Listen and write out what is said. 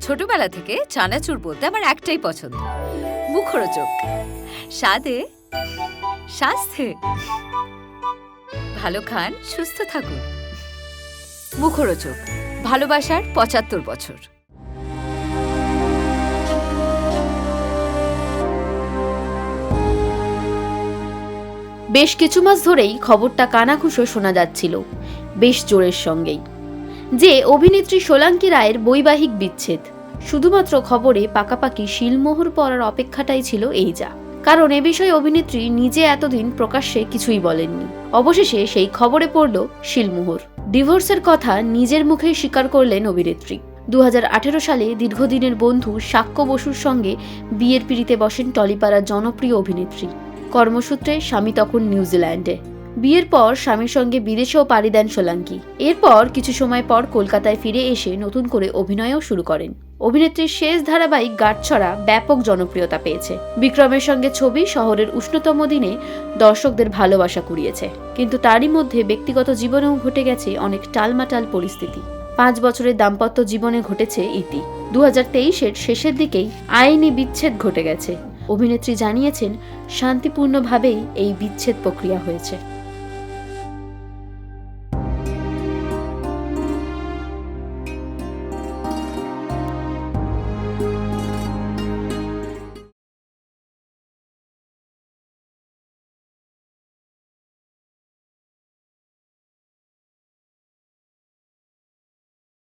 ছোটবেলা থেকে চানাচুর বলতে আমার একটাই পছন্দ। মুখরোচক। স্বাদে, স্বাস্থ্যে। ভালো খান, সুস্থ থাকুন। মুখরোচক। ভালোবাসার পঁচাত্তর বছর। বেশ কিছু মাস ধরেই খবরটা কানাঘুষো শোনা যাচ্ছিল, বেশ জোরের সঙ্গেই। যে অভিনেত্রী সোলাঙ্কি রায়ের বৈবাহিক বিচ্ছেদ। শুধুমাত্র খবরে পাকাপাকি শিলমোহর পড়ার অপেক্ষাটাই ছিল এই যা। কারণ এ বিষয়ে অভিনেত্রী নিজে এতদিন প্রকাশ্যে কিছুই বলেননি। অবশেষে সেই খবরে পড়ল শিলমোহর। ডিভোর্সের কথা নিজের মুখেই স্বীকার করলেন অভিনেত্রী। দু হাজার আঠেরো সালে দীর্ঘদিনের বন্ধু সাক্ষ্য বসুর সঙ্গে বিয়ের পিড়িতে বসেন টলিপাড়ার জনপ্রিয় অভিনেত্রী। কর্মসূত্রে স্বামী তখন নিউজিল্যান্ডে। বিয়ের পর স্বামীর সঙ্গে বিদেশেও পাড়ি দেন সোলাঙ্কি। এরপর কিছু সময় পর কলকাতায় ফিরে এসে নতুন করে অভিনয়ও শুরু করেন। অভিনেত্রীর শেষ ধারাবাহিক গাঁটছড়া ব্যাপক জনপ্রিয়তা পেয়েছে। বিক্রমের সঙ্গে ছবি শহরের উষ্ণতম দিনে দর্শকদের ভালোবাসা কুড়িয়েছে। কিন্তু তারই মধ্যে ব্যক্তিগত জীবনেও ঘটে গেছে অনেক টালমাটাল পরিস্থিতি। পাঁচ বছরের দাম্পত্য জীবনে ঘটেছে ইতি। দু হাজার তেইশের শেষের দিকেই আইনি বিচ্ছেদ ঘটে গেছে। অভিনেত্রী জানিয়েছেন, শান্তিপূর্ণভাবেই এই বিচ্ছেদ প্রক্রিয়া হয়েছে।